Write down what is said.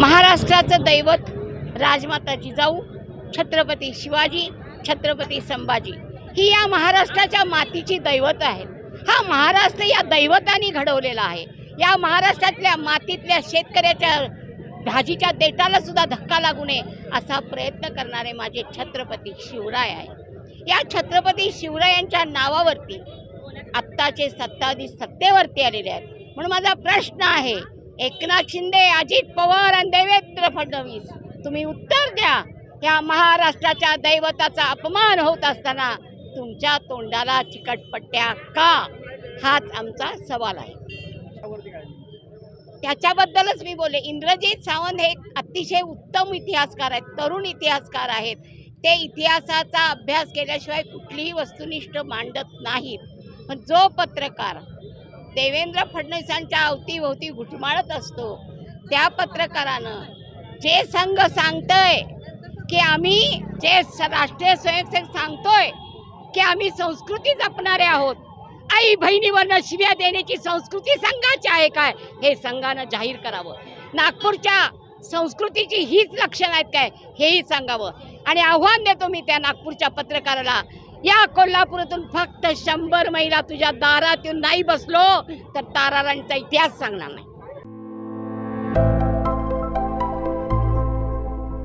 महाराष्ट्राचं दैवत राजमाता जिजाऊ छत्रपती शिवाजी छत्रपती संभाजी. ही या महाराष्ट्राच्या मातीची दैवत आहेत हा महाराष्ट्र या दैवतानी घडवलेला आहे. या महाराष्ट्रातल्या मातीतल्या शेतकऱ्याच्या भाजीच्या देटाला सुद्धा धक्का लागू नये असा प्रयत्न करणारे माझे छत्रपती शिवराय आहे. या छत्रपती शिवरायांच्या नावावरती आत्ताचे सत्ताधीश सत्तेवरती आलेले आहेत. म्हणून माझा प्रश्न आहे एकनाथ शिंदे अजित पवार आणि देवेंद्र फडणवीस तुम्ही उत्तर द्या. या महाराष्ट्राच्या दैवताचा अपमान होत असताना तुमच्या तोंडाला चिकटपट्ट्या का? हाच आमचा सवाल आहे. त्याच्याबद्दलच मी बोले इंद्रजित सावंत हे अतिशय उत्तम इतिहासकार आहेत तरुण इतिहासकार आहेत. ते इतिहासाचा अभ्यास केल्याशिवाय कुठलीही वस्तुनिष्ठ मांडत नाहीत. पण जो पत्रकार देवेंद्र फडणवीसांच्या अवतीभोवती घुटमाळत असतो. त्या पत्रकारानं जे संघ सांगतोय की आम्ही जे स- राष्ट्रीय स्वयंसेवक सांगतोय की आम्ही संस्कृती जपणारे आहोत. आई बहिणीवरनं शिव्या देण्याची संस्कृती संघाची आहे काय? हे संघानं जाहीर करावं. नागपूरच्या संस्कृतीची हीच लक्षणं आहेत काय? हेही सांगावं. आणि आव्हान देतो मी त्या नागपूरच्या पत्रकाराला या कोल्हापुरातून फक्त शंभर महिला तुझ्या दारात येऊन नाही बसलो तर ताराराणचा इतिहास सांगणार नाही.